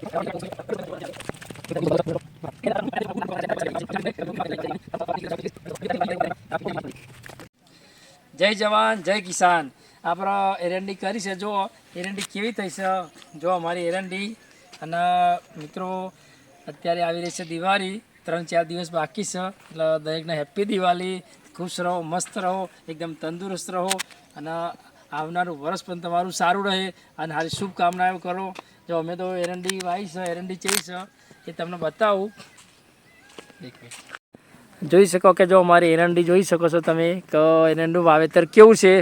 જય જવાન, જય કિસાન. આપણે એરંડી કરી છે જો એરંડી કેવી થઈ છે? જો અમારી એરંડી. અને મિત્રો, અત્યારે આવી રહી છે દિવાળી. ત્રણ, ચાર દિવસ બાકી છે. એટલે દરેકને હેપી દિવાળી. ખુશ રહો, મસ્ત રહો, એકદમ તંદુરસ્ત રહો. અને આવનારું વર્ષ પણ તમારું સારું રહે. અને હારી શુભકામનાઓ કરો. જો અમે તો એરંડી વાવી છે એરંડી ચઈ એ તમને બતાવું. જોઈ શકો કે જો અમારી એરંડી જોઈ શકો છો તમે કે એરંડું વાવેતર કેવું છે?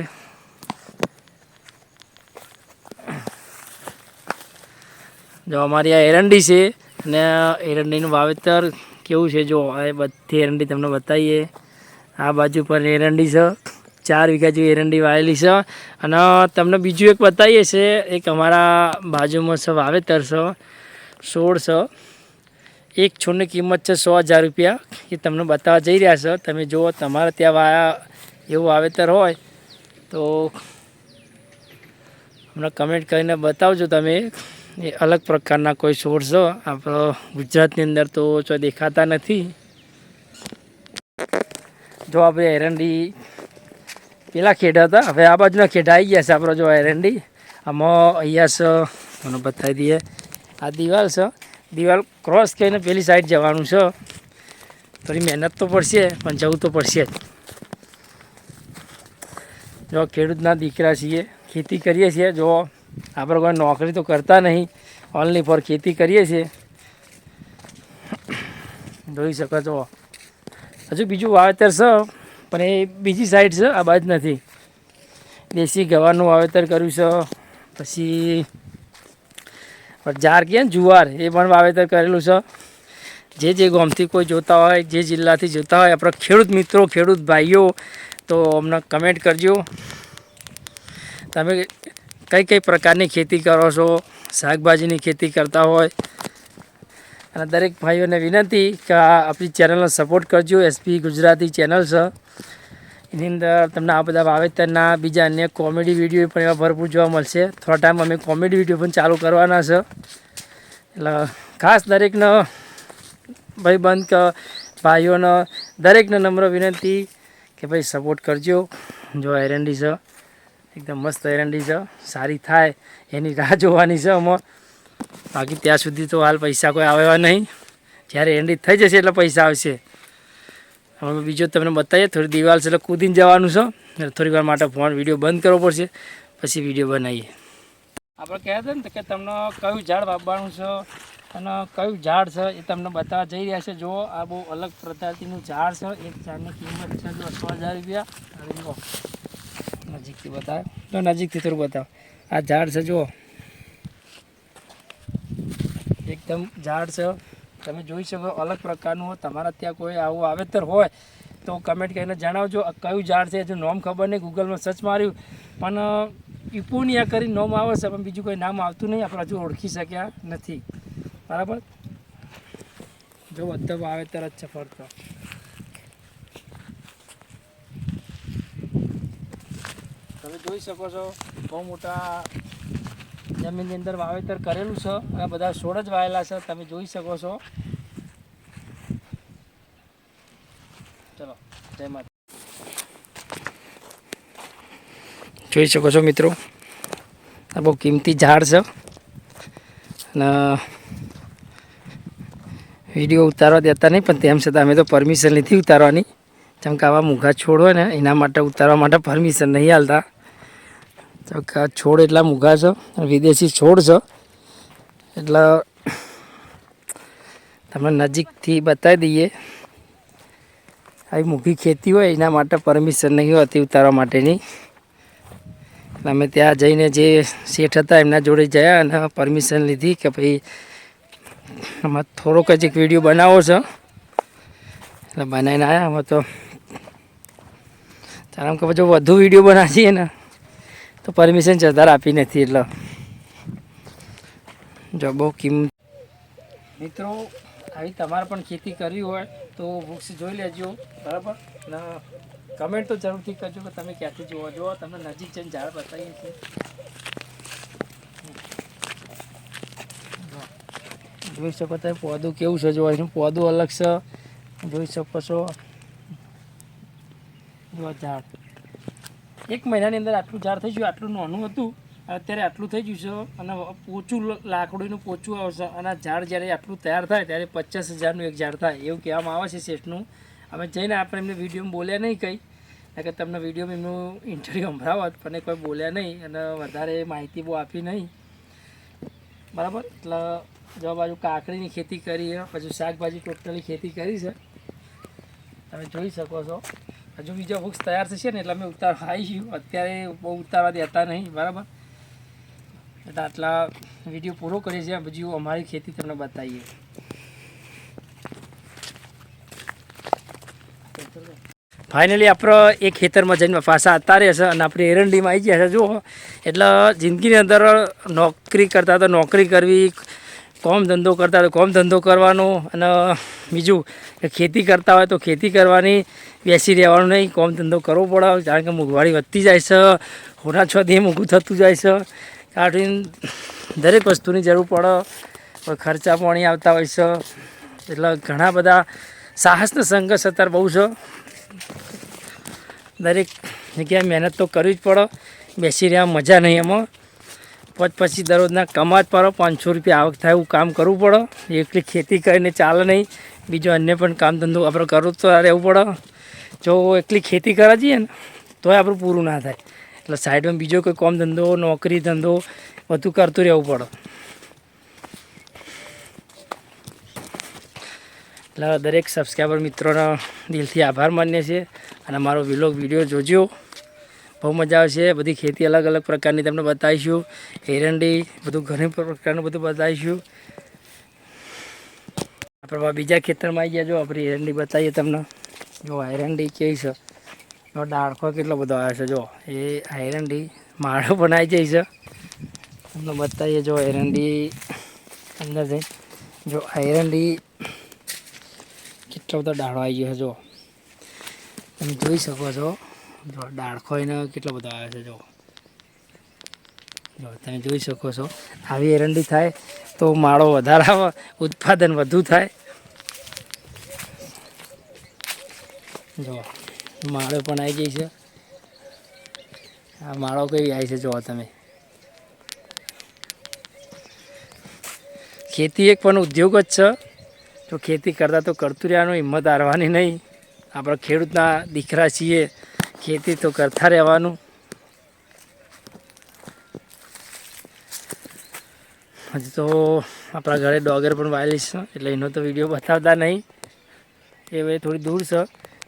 જો અમારી આ એરંડી છે અને એરંડીનું વાવેતર કેવું છે? જો આ બધી એરંડી તમને બતાવીએ. આ બાજુ પર એરંડી છે. ચાર વીઘા જેવી એરંડી વાવેલી છે. અને તમને બીજું એક બતાવીએ છે, એક અમારા બાજુમાં છે વાવેતર છે, સોળ છે. એક છોડની કિંમત છે સો હજાર રૂપિયા. એ તમને બતાવવા જઈ રહ્યા છો. તમે જુઓ, તમારે ત્યાં વાયા એવું વાવેતર હોય તો હમણાં કમેન્ટ કરીને બતાવજો તમે. એ અલગ પ્રકારના કોઈ છોડ છો. આપણો ગુજરાતની અંદર તો દેખાતા નથી. જો આપણે એરંડી પેલા ખેડા હતા. હવે આ બાજુના ખેડા આવી ગયા છે આપણો જો એરંડી આમાં અહીંયા છે, મને બતાવી દઈએ. આ દિવાલ છે. દિવાલ ક્રોસ કરીને પેલી સાઈડ જવાનું છે. થોડી મહેનત તો પડશે, પણ જવું તો પડશે જ. જો ખેડૂતના દીકરા છીએ, ખેતી કરીએ છીએ. જો આપણે કોઈ નોકરી તો કરતા નહીં. ઓનલી ફોર ખેતી કરીએ છીએ. જોઈ શકો છો. હજુ બીજું વાવેતર છે. પણ એ બીજી સાઈડ છે, આ બાજ નથી. દેશી ગવાનું વાવેતર કર્યું છે. પછી જાર કે જુવાર, એ પણ વાવેતર કરેલું છે. જે જે ગામથી કોઈ જોતા હોય, જે જિલ્લાથી જોતા હોય, આપણા ખેડૂત મિત્રો, ખેડૂત ભાઈઓ, તો અમને કમેન્ટ કરજો. તમે કઈ કઈ પ્રકારની ખેતી કરો છો? શાકભાજીની ખેતી કરતા હોય અને દરેક ભાઈઓને વિનંતી કે આપણી ચેનલનો સપોર્ટ કરજો. એસપી ગુજરાતી ચેનલ છે. એની અંદર તમને આ બધા વાવેતરના, બીજા અન્ય કોમેડી વીડિયો પણ એવા ભરપૂર જોવા મળશે. થોડા ટાઈમ અમે કોમેડી વીડિયો પણ ચાલુ કરવાના છે. એટલે ખાસ દરેકનો ભાઈબંધ કે ભાઈઓનો દરેકને નમ્ર વિનંતી કે ભાઈ સપોર્ટ કરજો. જો એરંડી છે. એકદમ મસ્ત એરંડી છે. સારી થાય એની રાહ જોવાની છે આમાં. બાકી ત્યાં સુધી તો હાલ પૈસા કોઈ આવ્યા નહીં. જ્યારે એરંડી થઈ જશે એટલે પૈસા આવશે. હવે બીજો તમને બતાવીએ, થોડી દિવાલ છે એટલે કૂદીને જવાનું છે. એટલે થોડી વાર માટે ફોન વીડિયો બંધ કરવો પડશે. પછી વીડિયો બનાવીએ. આપણે કહેતા હતા ને કે તમને કયું ઝાડ વાપવાનું છે અને કયું ઝાડ છે એ તમને બતાવવા જઈ રહ્યા છે. જો આ બહુ અલગ પ્રજાતિનું ઝાડ છે. એક ઝાડની કિંમત છે જો સો હજાર રૂપિયા. જુઓ, નજીકથી બતાવે. તો નજીકથી થોડું બતાવો. આ ઝાડ છે, જુઓ. એકદમ ઝાડ છે. તમે જોઈ શકો અલગ પ્રકારનું તમારા ત્યાં કોઈ આવું વાવેતર હોય તો કમેન્ટ કરીને જણાવજો. કયું ઝાડ છે? હજુ નોમ ખબર નહીં. ગૂગલમાં સર્ચ માર્યું. પણ ઇપોનિયા કરી નોમ આવે છે, પણ બીજું કોઈ નામ આવતું નહીં. આપણે હજુ ઓળખી શક્યા નથી. બરાબર? જો બધા વાવેતર જ છે ફરતો તમે જોઈ શકો છો, બહુ મોટા જમીનની અંદર વાવેતર કરેલું છે. અને બધા છોડ જ વાયેલા છે. તમે જોઈ શકો છો. ચલો, જય માતા. જોઈ શકો છો મિત્રો? આ બહુ કિંમતી ઝાડ છે. અને વીડિયો ઉતારવા દેતા નહીં, પણ તેમ છતાં અમે તો પરમિશન નથી ઉતારવાની. જેમ કે આવા મૂઘા છોડ હોય ને, એના માટે ઉતારવા માટે પરમિશન નહીં હાલતા તો છોડ એટલા મૂઘા છે વિદેશી છોડ છે. એટલે તમે નજીકથી બતાવી દઈએ. આવી મૂઘી ખેતી હોય એના માટે પરમિશન નહીં હોતી ઉતારવા માટેની. અમે ત્યાં જઈને જે શેઠ હતા એમના જોડે ગયા અને પરમિશન લીધી કે ભાઈ આમાં થોડોક જ એક વીડિયો બનાવો છે. એટલે બનાવીને આવ્યા અમે તો કારણ કે જો વધુ વીડિયો બનાવીએ ને તો પરમિશન જતાર આપી નથી એટલે. જો બહુ કિંમત મિત્રો, આવી તમારે પણ ખેતી કરવી હોય તો વૃક્ષ જોઈ લેજો, બરાબર? ને કમેન્ટ તો જરૂરથી કરજો કે તમે ક્યાંથી જોવો જુઓ, તમને નજીક જઈને ઝાડ બતાવીએ છીએ. જોઈ શકો તમે પોદું કેવું છે, જોવા એનું પોદું અલગ છે, જોઈ શકો છો. ઝાડ. એક મહિનાની અંદર આટલું ઝાડ થઈ ગયું, આટલું નાનું હતું, અત્યારે આટલું થઈ ગયું છે અને પોચું લાકડીનું પોચું આવશે અને ઝાડ જ્યારે આટલું તૈયાર થાય ત્યારે પચાસ હજારનું એક ઝાડ થાય એવું કહેવામાં આવે છે શેઠનું. અમે જઈને આપણે એમને વિડીયોમાં બોલ્યા નહીં કંઈ. કે તમને વિડીયોમાં એમનું ઇન્ટરવ્યૂ સંભળાવત પણ કોઈ બોલ્યા નહીં અને વધારે માહિતી બહુ આપી નહીં. બરાબર? એટલે જો બાજુ કાકડીની ખેતી કરી છે પછી શાકભાજી ટોટલી ખેતી કરી છે. તમે જોઈ શકો છો. હજુ બીજા વૃક્ષ તૈયાર થશે ને એટલે અમે ઉતારવા આવીશું અત્યારે બહુ ઉતારવા દેતા નહીં, બરાબર? એટલે આટલા વીડિયો પૂરો કરીએ છીએ. બીજું અમારી ખેતી તમને બતાવીએ. ફાઇનલી આપણો એ ખેતરમાં જઈને પાછા અત્યારે હશે અને આપણે એરંડીમાં આવી ગયા છે. જુઓ, એટલે જિંદગીની અંદર નોકરી કરતા તો નોકરી કરવી કોમ ધંધો કરતા હોય તો કોમ ધંધો કરવાનો અને બીજું ખેતી કરતા હોય તો ખેતી કરવાની, બેસી રહેવાનું નહીં, કોમ ધંધો કરવો પડે કારણ કે મોંઘવારી વધતી જાય છે હોના છ દે મોંઘું થતું જાય છે. કારણ દરેક વસ્તુની જરૂર પડે ખર્ચા પાણી આવતા હોય છે. એટલે ઘણા બધા સાહસનો સંઘર્ષ અત્યારે બહુ છે. દરેક જગ્યાએ મહેનત તો કરવી જ પડે, બેસી રહ્યા મજા નહીં એમાં. પછી પછી દરરોજના કમાત પડો, પાંચસો રૂપિયા આવક થાય એવું કામ કરવું પડે. એકલી ખેતી કરીને ચાલે નહીં, બીજો અન્ય પણ કામ ધંધો આપણે કરવું તો રહેવું પડે. જો એકલી ખેતી કરવા જઈએ ને, તોય આપણું પૂરું ના થાય. એટલે સાઈડમાં બીજો કોઈ કામ ધંધો, નોકરી ધંધો, બધું કરતું રહેવું પડે. એટલે દરેક સબસ્ક્રાઈબર મિત્રોનો દિલથી આભાર માનીએ છીએ. અને મારો વિલોગ વીડિયો જોજો. બહુ મજા આવશે. બધી ખેતી અલગ અલગ પ્રકારની તમને બતાવીશું. એરંડી, બધું ઘણી પ્રકારનું બધું બતાવીશું. આપણે બીજા ખેતરમાં આવી ગયા. જો આપણી એરંડી બતાવીએ તમને. જો એરંડી કેવી છે. જો ડાળખો કેટલો બધો આવે છે. જો એ એરંડી માળો આવી જાય છે. તમને બતાવીએ જો એરંડી અંદર જઈ. જો એરંડી કેટલો બધો ડાળો આવી ગયો છે. જો તમે જોઈ શકો છો. જો ડાળખો એને કેટલો બધો આવે છે, જો. જો, તમે જોઈ શકો છો. આવી એરંડી થાય તો માળો વધારે ઉત્પાદન વધુ થાય. જો, માળો પણ આવી ગઈ છે. આ માળો કેવી આવી છે, જુઓ તમે. ખેતી એક પણ ઉદ્યોગ જ છે. તો ખેતી કરતા તો કરતું રહેવાનું હિંમત હારવાની નહીં. આપણે ખેડૂતના દીકરા છીએ. ખેતી તો કરતા રહેવાનું. હજી તો આપણા ઘરે ડોગર પણ વાયેલી છે, એટલે એનો તો વીડિયો બતાવતા નહીં. એ હવે થોડી દૂર છે,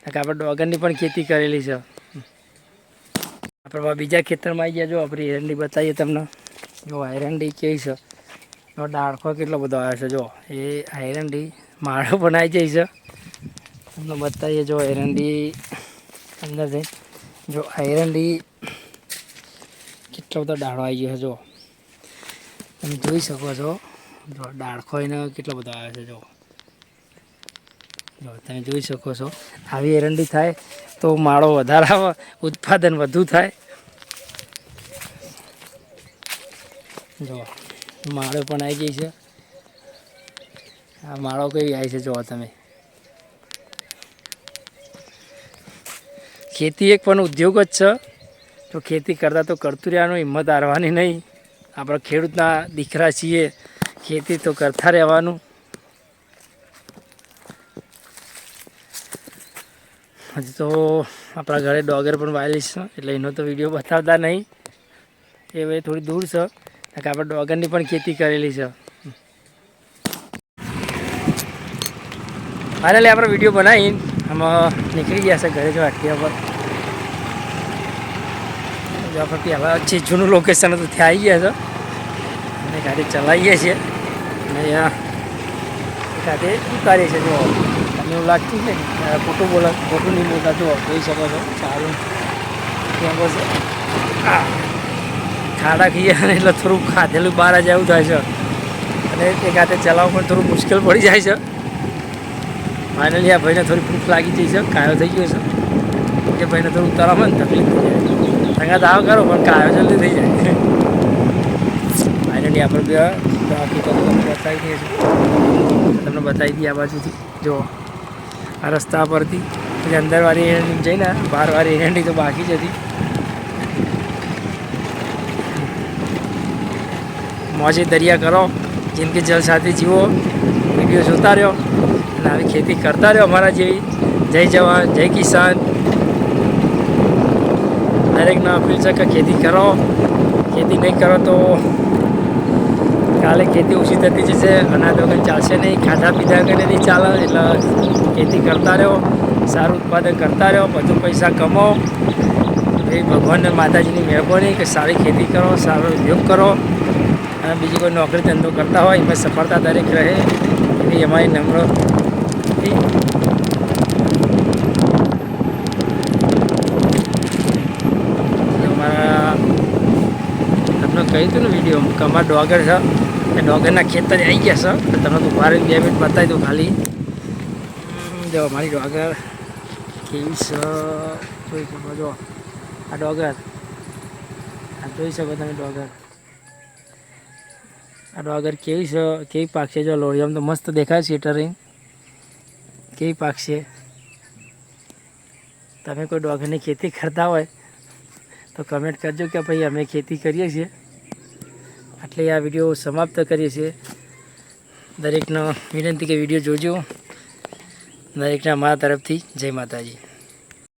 કારણ કે આપણે ડોગરની પણ ખેતી કરેલી છે. આપણે બીજા ખેતરમાં આવી ગયા, જો આપણી એરંડી બતાવીએ તમને. જો એરંડી કેવી છે, જો ડાળખો કેટલો બધો આવે છે, જો. એ એરંડી માળો આવી જાય છે. તમને બતાવીએ જો એરંડી અંદર જઈ જો આયરન એરંડી કેટલો બધો ડાળો આવી ગયો છે, જો. તમે જોઈ શકો છો. જો ડાળખો એને કેટલો બધો આવે છે, જો. જો તમે જોઈ શકો છો. આવી એરંડી થાય તો માળો વધારે ઉત્પાદન વધુ થાય. જો, માળો પણ આવી ગઈ છે. આ માળો કેવી આવી છે, જુઓ તમે. ખેતી એક પણ ઉદ્યોગ જ છે. તો ખેતી કરતા તો કરતું રહેવાનું હિંમત હારવાની નહીં. આપણે ખેડૂતના દીકરા છીએ. ખેતી તો કરતા રહેવાનું. હજી તો આપણા ઘરે ડોગર પણ વાયેલી છે, એટલે એનો તો વીડિયો બતાવતા નહીં. એ હવે થોડી દૂર છે. કારણ કે આપણે ડોગરની પણ ખેતી કરેલી છે. ફાઇનલી આપણે વીડિયો બનાવી આમાં નીકળી ગયા છે ઘરે જો આટલી પર જો આપણે પહેલાં જે જૂનું લોકેશન હતું, ત્યાં આવી ગયા છે. અને ગાડી ચલાવીએ છીએ અને અહીંયા ગાડી ઉતારીએ છીએ જો તમને એવું લાગતું છે ખોટું બોલા ખોટું નહીં બોલતા જુઓ, જોઈ શકો છો. સારું. ત્યાં બસ ખાડા ખીએ અને એટલે થોડું ખાધેલું બહાર જ એવું થાય છે. અને એ ગાતે ચલાવવું પણ થોડું મુશ્કેલ પડી જાય છે. ફાઇનલી આ ભાઈને થોડી ભૂખ લાગી જઈ છે. કાયો થઈ ગયો છે. એ ભાઈને થોડું ઉતારવામાં તકલીફ થઈ જાય. સંગાત આવ કરો, પણ કાયો જલ્દી થઈ જાય. ફાઇનલી આપણે બે બાકી તો તમને બતાવી દઈએ છીએ. તમને બતાવી દઈએ આ બાજુથી. જો, આ રસ્તા પરથી. પછી અંદરવાળી એરંડી જઈને બહારવાળી એરંડી તો બાકી જ હતી. મોજે દરિયા કરો જિંદગી જલ સાથે જીવો. વીડિયો જોતા રહ્યો. અને આવી ખેતી કરતા રહ્યો અમારા જેવી. જય જવાન, જય કિસાન. દરેકને અપીલ છે કે ખેતી કરો. ખેતી નહીં કરો તો કાલે ખેતી ઓછી થતી જશે, અનાજ વગર ચાલશે નહીં. ખાધા પીધા કરીને નહીં ચાલે, એટલે ખેતી કરતા રહો, સારું ઉત્પાદન કરતા રહો બધું પૈસા કમાઓ. એ ભગવાનને માતાજીની મહેરબાની કે સારી ખેતી કરો, સારો ઉદ્યોગ કરો. અને બીજી કોઈ નોકરી ધંધો કરતા હોય, એમાં સફળતા દરેક રહે. એવી અમારી નમ્ર અમારા તમને કહ્યું હતું ને વીડિયો કે અમારા ડોગર છે. એ ડોગરના ખેતર આવી ગયા છે. તમે તો મારે બે મિનિટ બતાવી દઉં ખાલી. જો મારી ડોગર કેવી છે. જોઈ શકો જો આ ડોગર. આ જોઈ શકો તમે ડોગર. આ ડોગર કેવી છે, કેવી પાક છે? જો લોળી આમ તો મસ્ત દેખાય છે ટરિંગ કેવી પાક છે? તમે કોઈ ડોગરની ખેતી કરતા હોય, તો કમેન્ટ કરજો કે ભાઈ અમે ખેતી કરીએ છીએ. એટલે આ વીડિયો સમાપ્ત કરીએ છીએ. દરેકનો વિનંતી કે વીડિયો જોજો. દરેકના મારા તરફથી જય માતાજી.